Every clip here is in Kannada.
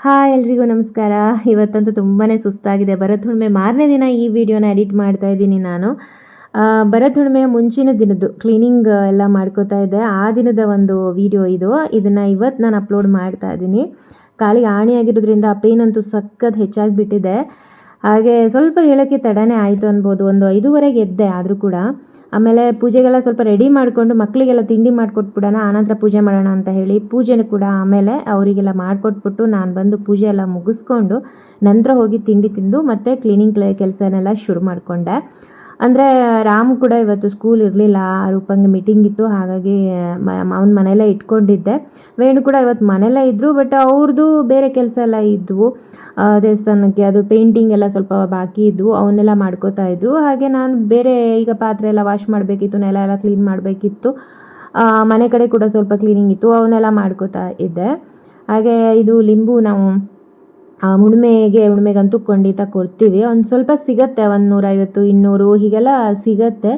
ಹಾಯ್ ಎಲ್ರಿಗೂ ನಮಸ್ಕಾರ. ಇವತ್ತಂತೂ ತುಂಬಾ ಸುಸ್ತಾಗಿದೆ. ಭರತ್ ಹುಣ್ಮೆ ಮಾರನೇ ದಿನ ಈ ವಿಡಿಯೋನ ಎಡಿಟ್ ಮಾಡ್ತಾ ಇದ್ದೀನಿ ನಾನು. ಭರತ್ ಹುಣ್ಮೆ ಮುಂಚಿನ ದಿನದ್ದು ಕ್ಲೀನಿಂಗ್ ಎಲ್ಲ ಮಾಡ್ಕೋತಾ ಇದ್ದೆ. ಆ ದಿನದ ಒಂದು ವಿಡಿಯೋ ಇದು. ಇದನ್ನು ಇವತ್ತು ನಾನು ಅಪ್ಲೋಡ್ ಮಾಡ್ತಾ ಇದ್ದೀನಿ. ಕಾಲಿಗೆ ಆಣಿ ಆಗಿರೋದ್ರಿಂದ ಆ ಪೇನ್ ಅಂತೂ ಸಖತ್ ಹೆಚ್ಚಾಗಿಬಿಟ್ಟಿದೆ ಹಾಗೆ ಸ್ವಲ್ಪ ಹೇಳೋಕ್ಕೆ ತಡನೇ ಆಯಿತು ಅನ್ಬೋದು. ಒಂದು ಐದೂವರೆಗೆ ಎದ್ದೆ ಆದರೂ ಕೂಡ. ಆಮೇಲೆ ಪೂಜೆಗೆಲ್ಲ ಸ್ವಲ್ಪ ರೆಡಿ ಮಾಡಿಕೊಂಡು ಮಕ್ಕಳಿಗೆಲ್ಲ ತಿಂಡಿ ಮಾಡಿಕೊಟ್ಬಿಡೋಣ, ಆನಂತರ ಪೂಜೆ ಮಾಡೋಣ ಅಂತ ಹೇಳಿ ಪೂಜೆನೂ ಕೂಡ ಆಮೇಲೆ ಅವರಿಗೆಲ್ಲ ಮಾಡಿಕೊಟ್ಬಿಟ್ಟು ನಾನು ಬಂದು ಪೂಜೆ ಎಲ್ಲ ಮುಗಿಸ್ಕೊಂಡು ನಂತರ ಹೋಗಿ ತಿಂಡಿ ತಿಂದು ಮತ್ತೆ ಕ್ಲೀನಿಂಗ್ ಕೆಲಸನೆಲ್ಲ ಶುರು ಮಾಡಿಕೊಂಡೆ. ಅಂದರೆ ರಾಮ್ ಕೂಡ ಇವತ್ತು ಸ್ಕೂಲ್ ಇರಲಿಲ್ಲ, ರೂಪಂಗೆ ಮೀಟಿಂಗ್ ಇತ್ತು, ಹಾಗಾಗಿ ಅವನ ಮನೆಯಲ್ಲೇ ಇಟ್ಕೊಂಡಿದ್ದೆ. ವೇಣು ಕೂಡ ಇವತ್ತು ಮನೆಯಲ್ಲೇ ಇದ್ದರು ಬಟ್ ಅವ್ರದ್ದು ಬೇರೆ ಕೆಲಸ ಎಲ್ಲ ಇದ್ವು. ದೇವಸ್ಥಾನಕ್ಕೆ ಅದು ಪೇಂಟಿಂಗ್ ಎಲ್ಲ ಸ್ವಲ್ಪ ಬಾಕಿ ಇದ್ವು, ಅವನ್ನೆಲ್ಲ ಮಾಡ್ಕೋತಾ ಇದ್ದರು ಹಾಗೆ ನಾನು ಬೇರೆ ಈಗ ಪಾತ್ರೆ ಎಲ್ಲ ವಾಶ್ ಮಾಡಬೇಕಿತ್ತು, ನೆಲ ಎಲ್ಲ ಕ್ಲೀನ್ ಮಾಡಬೇಕಿತ್ತು. ಮನೆ ಕಡೆ ಕೂಡ ಸ್ವಲ್ಪ ಕ್ಲೀನಿಂಗ್ ಇತ್ತು, ಅವನ್ನೆಲ್ಲ ಮಾಡ್ಕೋತಾ ಇದ್ದೆ. ಹಾಗೆ ಇದು ಲಿಂಬು ನಾವು ಆ ಹುಣ್ಮೆಗೆ ಹುಣ್ಮೆಗಂತೂ ಖಂಡಿತ ಕೊಡ್ತೀವಿ. ಒಂದು ಸ್ವಲ್ಪ ಸಿಗತ್ತೆ, ಒಂದು ನೂರೈವತ್ತು, ಇನ್ನೂರು, ಹೀಗೆಲ್ಲ ಸಿಗತ್ತೆ.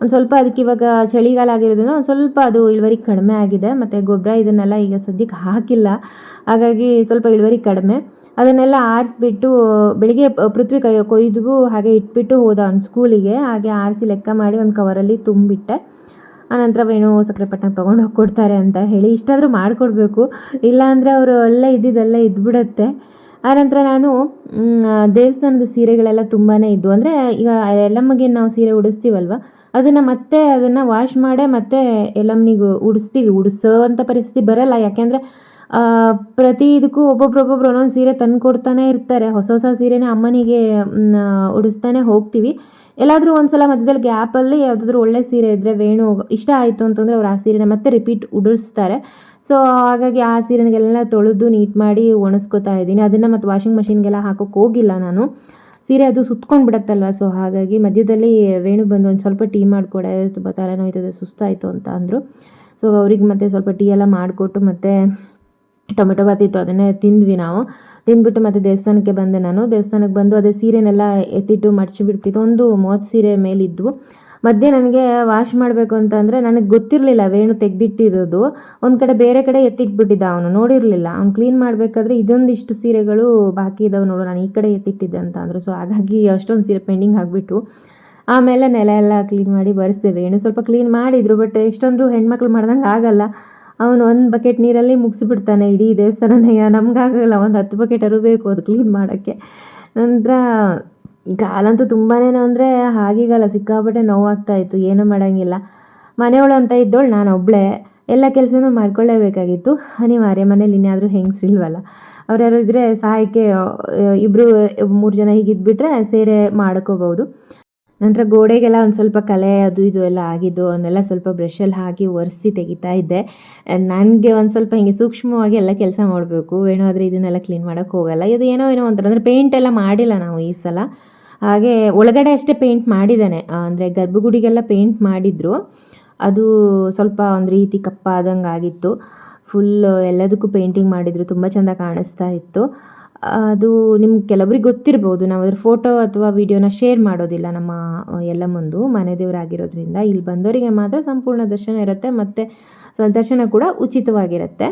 ಒಂದು ಸ್ವಲ್ಪ ಅದಕ್ಕೆ ಇವಾಗ ಚಳಿಗಾಲ ಆಗಿರೋದ್ರಿಂದ ಒಂದು ಸ್ವಲ್ಪ ಅದು ಇಳುವರಿ ಕಡಿಮೆ ಆಗಿದೆ. ಮತ್ತು ಗೊಬ್ಬರ ಇದನ್ನೆಲ್ಲ ಈಗ ಸದ್ಯಕ್ಕೆ ಹಾಕಿಲ್ಲ. ಹಾಗಾಗಿ ಸ್ವಲ್ಪ ಇಳುವರಿ ಕಡಿಮೆ. ಅದನ್ನೆಲ್ಲ ಆರಿಸ್ಬಿಟ್ಟು, ಬೆಳಿಗ್ಗೆ ಪೃಥ್ವಿ ಕೈ, ಕೊಯ್ದು ಹಾಗೆ ಇಟ್ಬಿಟ್ಟು ಹೋದ ಒಂದು ಸ್ಕೂಲಿಗೆ ಹಾಗೆ ಆರಿಸಿ ಲೆಕ್ಕ ಮಾಡಿ ಒಂದು ಕವರಲ್ಲಿ ತುಂಬಿಟ್ಟೆ. ಆನಂತರ ವೇಣು ಸಕ್ಕರೆ ಪಟ್ಟಣ ತೊಗೊಂಡು ಹೋಗಿ ಕೊಡ್ತಾರೆ ಅಂತ ಹೇಳಿ ಇಷ್ಟಾದರೂ ಮಾಡಿಕೊಡ್ಬೇಕು. ಇಲ್ಲಾಂದರೆ ಅವರು ಅಲ್ಲೇ ಇದ್ದಿದ್ದಲ್ಲೇ ಇದ್ಬಿಡತ್ತೆ. ಆನಂತರ ನಾನು ದೇವಸ್ಥಾನದ ಸೀರೆಗಳೆಲ್ಲ ತುಂಬಾ ಇದ್ವು ಅಂದರೆ ಈಗ ಎಲ್ಲಮ್ಮಗೆ ನಾವು ಸೀರೆ ಉಡಿಸ್ತೀವಲ್ವ, ಅದನ್ನು ಮತ್ತೆ ಅದನ್ನು ವಾಶ್ ಮಾಡೇ ಮತ್ತೆ ಎಲ್ಲಮ್ಮನಿಗೆ ಉಡಿಸ್ತೀವಿ. ಉಡಿಸೋ ಅಂಥ ಪರಿಸ್ಥಿತಿ ಬರಲ್ಲ. ಯಾಕೆಂದರೆ ಪ್ರತಿ ಇದಕ್ಕೂ ಒಬ್ಬೊಬ್ರು ಒಬ್ಬೊಬ್ರು ಒಂದೊಂದು ಸೀರೆ ತಂದು ಕೊಡ್ತಾನೆ ಇರ್ತಾರೆ. ಹೊಸ ಹೊಸ ಸೀರೆನೇ ಅಮ್ಮನಿಗೆ ಉಡಿಸ್ತಾನೆ ಹೋಗ್ತೀವಿ. ಎಲ್ಲಾದರೂ ಒಂದ್ಸಲ ಮಧ್ಯದಲ್ಲಿ ಗ್ಯಾಪಲ್ಲಿ ಯಾವುದಾದ್ರೂ ಒಳ್ಳೆ ಸೀರೆ ಇದ್ದರೆ ವೇಣು, ಇಷ್ಟ ಆಯಿತು ಅಂತಂದರೆ ಅವ್ರು ಆ ಸೀರೆನ ಮತ್ತೆ ರಿಪೀಟ್ ಉಡಿಸ್ತಾರೆ. ಸೊ ಹಾಗಾಗಿ ಆ ಸೀರೆನೆಲ್ಲ ತೊಳೆದು ನೀಟ್ ಮಾಡಿ ಒಣಸ್ಕೊತಾ ಇದ್ದೀನಿ. ಅದನ್ನು ಮತ್ತು ವಾಷಿಂಗ್ ಮಷಿನ್ಗೆಲ್ಲ ಹಾಕೋಕೆ ಹೋಗಿಲ್ಲ ನಾನು. ಸೀರೆ ಅದು ಸುತ್ಕೊಂಡು ಬಿಡತ್ತಲ್ವ? ಸೊ ಹಾಗಾಗಿ ಮಧ್ಯದಲ್ಲಿ ವೇಣು ಬಂದು ಒಂದು ಸ್ವಲ್ಪ ಟೀ ಮಾಡಿಕೊಡೆ. ತುಂಬ ತಲೆನೋಯ್ತದೆ, ಸುಸ್ತಾಯಿತು ಅಂತ ಅಂದರು. ಸೊ ಅವ್ರಿಗೆ ಮತ್ತೆ ಸ್ವಲ್ಪ ಟೀ ಎಲ್ಲ ಮಾಡಿಕೊಟ್ಟು ಮತ್ತು ಟೊಮೆಟೊ ಬಾತ್ ಇತ್ತು, ಅದನ್ನೇ ತಿಂದ್ವಿ ನಾವು. ತಿಂದ್ಬಿಟ್ಟು ಮತ್ತೆ ದೇವಸ್ಥಾನಕ್ಕೆ ಬಂದೆ ನಾನು. ದೇವಸ್ಥಾನಕ್ಕೆ ಬಂದು ಅದೇ ಸೀರೆನೆಲ್ಲ ಎತ್ತಿಟ್ಟು ಮಡಚಿ ಬಿಡ್ತಿದ್ದು ಒಂದು ಮೂವತ್ತು ಸೀರೆ ಮೇಲಿದ್ವು. ಮಧ್ಯೆ ನನಗೆ ವಾಶ್ ಮಾಡಬೇಕು ಅಂತಂದರೆ ನನಗೆ ಗೊತ್ತಿರಲಿಲ್ಲ ವೇಣು ತೆಗೆದಿಟ್ಟಿರೋದು. ಒಂದು ಕಡೆ ಬೇರೆ ಕಡೆ ಎತ್ತಿಟ್ಬಿಟ್ಟಿದ್ದ ಅವನು, ನೋಡಿರಲಿಲ್ಲ. ಅವ್ನು ಕ್ಲೀನ್ ಮಾಡಬೇಕಾದ್ರೆ ಇದೊಂದಿಷ್ಟು ಸೀರೆಗಳು ಬಾಕಿ ಇದ್ದಾವೆ ನೋಡು, ನಾನು ಈ ಕಡೆ ಎತ್ತಿಟ್ಟಿದ್ದೆ ಅಂತ ಅಂದರು. ಸೊ ಹಾಗಾಗಿ ಅಷ್ಟೊಂದು ಸೀರೆ ಪೆಂಡಿಂಗ್ ಆಗಿಬಿಟ್ಟು ಆಮೇಲೆ ನೆಲ ಎಲ್ಲ ಕ್ಲೀನ್ ಮಾಡಿ ಬರೆಸ್ದೆ ವೇಣು. ಸ್ವಲ್ಪ ಕ್ಲೀನ್ ಮಾಡಿದರು ಬಟ್ ಎಷ್ಟೊಂದು ಹೆಣ್ಮಕ್ಳು ಮಾಡ್ದಂಗೆ ಆಗಲ್ಲ. ಅವನು ಒಂದು ಬಕೆಟ್ ನೀರಲ್ಲಿ ಮುಗಿಸ್ಬಿಡ್ತಾನೆ ಇಡೀ ದೇವಸ್ಥಾನನೇ ನಮಗಾಗಲ್ಲ ಒಂದು ಹತ್ತು ಬಕೆಟ್ ಅರು ಬೇಕು ಅದು ಕ್ಲೀನ್ ಮಾಡೋಕ್ಕೆ. ನಂತರ ಕಾಲಂತೂ ತುಂಬಾ ಅಂದರೆ ಹಾಗೀಗಲ್ಲ, ಸಿಕ್ಕಾಪಟ್ಟೆ ನೋವಾಗ್ತಾ ಇತ್ತು, ಏನೂ ಮಾಡೋಂಗಿಲ್ಲ. ಮನೆಯವಳು ಅಂತ ಇದ್ದೋಳು, ನಾನು ಒಬ್ಬಳೇ ಎಲ್ಲ ಕೆಲಸನೂ ಮಾಡ್ಕೊಳ್ಳೇಬೇಕಾಗಿತ್ತು. ಅನಿವಾರ್ಯ, ಮನೇಲಿ ಇನ್ಯಾದರೂ ಹೆಂಗಸ್ರಿಲ್ವಲ್ಲ ಅವ್ರ್ಯಾರು ಇದ್ದರೆ ಸಹಾಯಕ್ಕೆ ಇಬ್ಬರು ಮೂರು ಜನ ಹೀಗಿದ್ಬಿಟ್ರೆ ಸೇರೆ ಮಾಡ್ಕೋಬೋದು. ನಂತರ ಗೋಡೆಗೆಲ್ಲ ಒಂದು ಸ್ವಲ್ಪ ಕಲೆ, ಅದು ಇದು ಎಲ್ಲ ಆಗಿದ್ದು, ಅವನ್ನೆಲ್ಲ ಸ್ವಲ್ಪ ಬ್ರಷಲ್ಲಿ ಹಾಕಿ ಒರೆಸಿ ತೆಗಿತಾ ಇದ್ದೆ. ನನಗೆ ಒಂದು ಸ್ವಲ್ಪ ಹಿಂಗೆ ಸೂಕ್ಷ್ಮವಾಗಿ ಎಲ್ಲ ಕೆಲಸ ಮಾಡಬೇಕು. ಏನೋ ಆದರೆ ಇದನ್ನೆಲ್ಲ ಕ್ಲೀನ್ ಮಾಡೋಕ್ಕೆ ಹೋಗಲ್ಲ. ಇದು ಏನೋ ಏನೋ ಒಂಥರ, ಅಂದರೆ ಪೇಂಟ್ ಎಲ್ಲ ಮಾಡಿಲ್ಲ ನಾವು ಈ ಸಲ. ಹಾಗೆ ಒಳಗಡೆ ಅಷ್ಟೇ ಪೇಂಟ್ ಮಾಡಿದ್ದಾನೆ. ಅಂದರೆ ಗರ್ಭಗುಡಿಗೆಲ್ಲ ಪೇಂಟ್ ಮಾಡಿದ್ರು. ಅದು ಸ್ವಲ್ಪ ಒಂದು ರೀತಿ ಕಪ್ಪಾದಂಗೆ ಆಗಿತ್ತು. ಫುಲ್ ಎಲ್ಲದಕ್ಕೂ ಪೇಂಟಿಂಗ್ ಮಾಡಿದ್ರು. ತುಂಬ ಚೆಂದ ಕಾಣಿಸ್ತಾ ಇತ್ತು. ಅದು ನಿಮ್ಗೆ ಕೆಲವರಿಗೆ ಗೊತ್ತಿರ್ಬೋದು. ನಾವು ಅದ್ರ ಫೋಟೋ ಅಥವಾ ವಿಡಿಯೋನ ಶೇರ್ ಮಾಡೋದಿಲ್ಲ ನಮ್ಮ ಎಲ್ಲ ಮುಂದು. ಮನೆ ದೇವರಾಗಿರೋದ್ರಿಂದ ಇಲ್ಲಿ ಬಂದವರಿಗೆ ಮಾತ್ರ ಸಂಪೂರ್ಣ ದರ್ಶನ ಇರುತ್ತೆ. ಮತ್ತು ದರ್ಶನ ಕೂಡ ಉಚಿತವಾಗಿರುತ್ತೆ.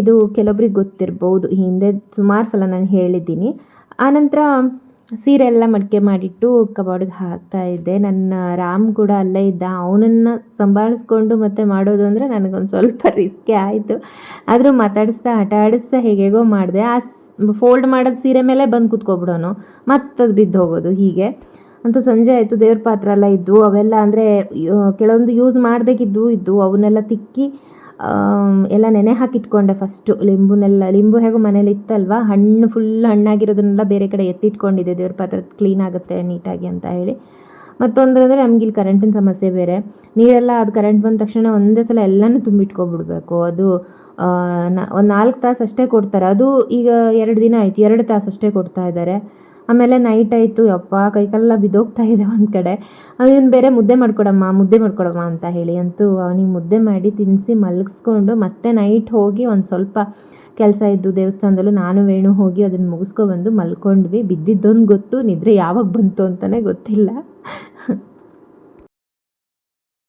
ಇದು ಕೆಲವರಿಗೆ ಗೊತ್ತಿರ್ಬೋದು. ಹಿಂದೆ ಸುಮಾರು ಸಲ ನಾನು ಹೇಳಿದ್ದೀನಿ. ಆನಂತರ ಸೀರೆ ಎಲ್ಲ ಮಡಿಕೆ ಮಾಡಿಟ್ಟು ಕಬೋರ್ಡ್ಗೆ ಹಾಕ್ತಾ ಇದ್ದೆ. ನನ್ನ ರಾಮ್ ಕೂಡ ಅಲ್ಲೇ ಇದ್ದ. ಅವನನ್ನು ಸಂಭಾಳಿಸ್ಕೊಂಡು ಮತ್ತೆ ಮಾಡೋದು ಅಂದರೆ ನನಗೊಂದು ಸ್ವಲ್ಪ ರಿಸ್ಕೇ ಆಯಿತು. ಆದರೂ ಮಾತಾಡಿಸ್ತಾ ಆಟ ಆಡಿಸ್ತಾ ಹೇಗೆಗೋ ಮಾಡಿದೆ. ಆ ಫೋಲ್ಡ್ ಮಾಡೋದು ಸೀರೆ ಮೇಲೆ ಬಂದು ಕೂತ್ಕೊಬಿಡೋನು. ಮತ್ತದು ಬಿದ್ದು ಹೋಗೋದು ಹೀಗೆ. ಅಂತೂ ಸಂಜೆ ಆಯಿತು, ದೇವ್ರ ಪಾತ್ರ ಎಲ್ಲ ಇದ್ವು ಅವೆಲ್ಲ ಅಂದರೆ ಕೆಲವೊಂದು ಯೂಸ್ ಮಾಡಬೇಕಿದ್ದು ಇದ್ದು, ಅವನ್ನೆಲ್ಲ ತಿಕ್ಕಿ ಎಲ್ಲ ನೆನೆ ಹಾಕಿಟ್ಕೊಂಡೆ ಫಸ್ಟು ಲಿಂಬುನೆಲ್ಲ, ಲಿಂಬು ಹೇಗೋ ಮನೇಲಿ ಇತ್ತಲ್ವ, ಹಣ್ಣು ಫುಲ್ ಹಣ್ಣಾಗಿರೋದನ್ನೆಲ್ಲ ಬೇರೆ ಕಡೆ ಎತ್ತಿಟ್ಕೊಂಡಿದ್ದೆ, ದೇವ್ರ ಪಾತ್ರ ಕ್ಲೀನ್ ಆಗುತ್ತೆ ನೀಟಾಗಿ ಅಂತ ಹೇಳಿ. ಮತ್ತೊಂದು ಅಂದರೆ ನಮ್ಗೆ ಇಲ್ಲಿ ಕರೆಂಟಿನ ಸಮಸ್ಯೆ ಬೇರೆ. ನೀರೆಲ್ಲ ಅದು ಕರೆಂಟ್ ಬಂದ ತಕ್ಷಣ ಒಂದೇ ಸಲ ಎಲ್ಲನೂ ತುಂಬಿಟ್ಕೊಬಿಡ್ಬೇಕು. ಅದು ಒಂದು ನಾಲ್ಕು ತಾಸು ಅಷ್ಟೇ ಕೊಡ್ತಾರೆ. ಅದು ಈಗ ಎರಡು ದಿನ ಆಯಿತು, ಎರಡು ತಾಸು ಅಷ್ಟೇ ಕೊಡ್ತಾ ಇದ್ದಾರೆ. ಆಮೇಲೆ ನೈಟ್ ಆಯಿತು ಅಪ್ಪ ಕೈಕಾಲೆಲ್ಲ ಬಿದ್ದೋಗ್ತಾ ಇದೆ ಒಂದು ಕಡೆ. ಅವನು ಬೇರೆ ಮುದ್ದೆ ಮಾಡ್ಕೊಡಮ್ಮ ಮುದ್ದೆ ಮಾಡ್ಕೊಡಮ್ಮ ಅಂತ ಹೇಳಿ ಅಂತೂ ಅವನಿಗೆ ಮುದ್ದೆ ಮಾಡಿ ತಿನ್ನಿಸಿ ಮಲಗಿಸ್ಕೊಂಡು ಮತ್ತೆ ನೈಟ್ ಹೋಗಿ ಒಂದು ಸ್ವಲ್ಪ ಕೆಲಸ ಇದ್ದು ದೇವಸ್ಥಾನದಲ್ಲೂ ನಾನು ವೇಣು ಹೋಗಿ ಅದನ್ನು ಮುಗಿಸ್ಕೊಬಂದು ಮಲ್ಕೊಂಡ್ವಿ. ಬಿದ್ದಿದ್ದೊಂದು ಗೊತ್ತು, ನಿದ್ರೆ ಯಾವಾಗ ಬಂತು ಅಂತಲೇ ಗೊತ್ತಿಲ್ಲ.